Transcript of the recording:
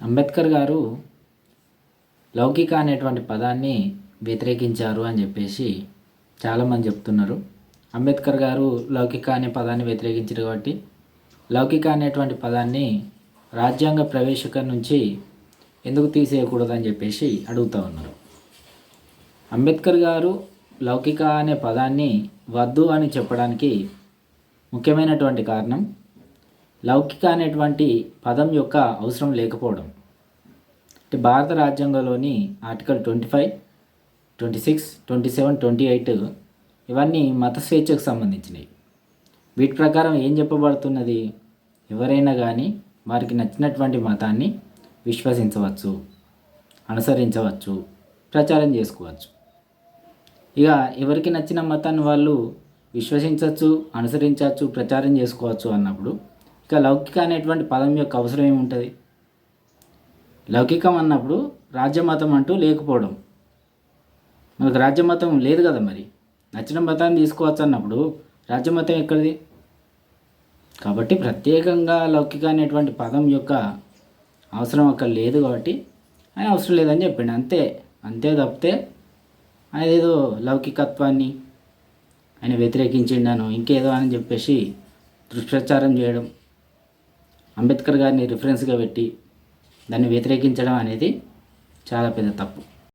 అంబేద్కర్ గారు లౌకిక అనేటువంటి పదాన్ని వ్యతిరేకించారు అని చెప్పేసి చాలామంది చెప్తున్నారు. అంబేద్కర్ గారు లౌకిక అనే పదాన్ని వ్యతిరేకించారు కాబట్టి లౌకిక అనేటువంటి పదాన్ని రాజ్యాంగ ప్రవేశిక నుంచి ఎందుకు తీసేయకూడదని చెప్పేసి అడుగుతూ ఉన్నారు. అంబేద్కర్ గారు లౌకిక అనే పదాన్ని వద్దు అని చెప్పడానికి ముఖ్యమైనటువంటి కారణం లౌకిక అనేటువంటి పదం యొక్క అవసరం లేకపోవడం. అంటే భారత రాజ్యాంగంలోని article twenty five twenty six twenty seven twenty eight ఇవన్నీ మత స్వేచ్ఛకు సంబంధించినవి. వీటి ప్రకారం ఏం చెప్పబడుతున్నది? ఎవరైనా కానీ వారికి నచ్చినటువంటి మతాన్ని విశ్వసించవచ్చు అనుసరించవచ్చు ప్రచారం చేసుకోవచ్చు. ఇక ఎవరికి నచ్చిన మతాన్ని వాళ్ళు విశ్వసించవచ్చు అనుసరించవచ్చు ప్రచారం చేసుకోవచ్చు అన్నప్పుడు ఇక లౌకిక అనేటువంటి పదం యొక్క అవసరం ఏముంటుంది? లౌకికం అన్నప్పుడు రాజ్యమతం అంటూ లేకపోవడం. మనకు రాజ్యమతం లేదు కదా మరి. నచ్చిన మతాన్ని తీసుకోవచ్చు అన్నప్పుడు రాజ్యమతం ఎక్కడిది? కాబట్టి ప్రత్యేకంగా లౌకిక అనేటువంటి పదం యొక్క అవసరం అక్కడ లేదు కాబట్టి ఆయన అవసరం లేదని చెప్పిండు. అంతే అంతే తప్పితే ఆయన ఏదో లౌకికత్వాన్ని ఆయన వ్యతిరేకించిండను ఇంకేదో అని చెప్పేసి దుష్ప్రచారం చేయడం. అంబేద్కర్ గారిని రిఫరెన్స్గా పెట్టి దాన్ని వ్యతిరేకించడం అనేది చాలా పెద్ద తప్పు.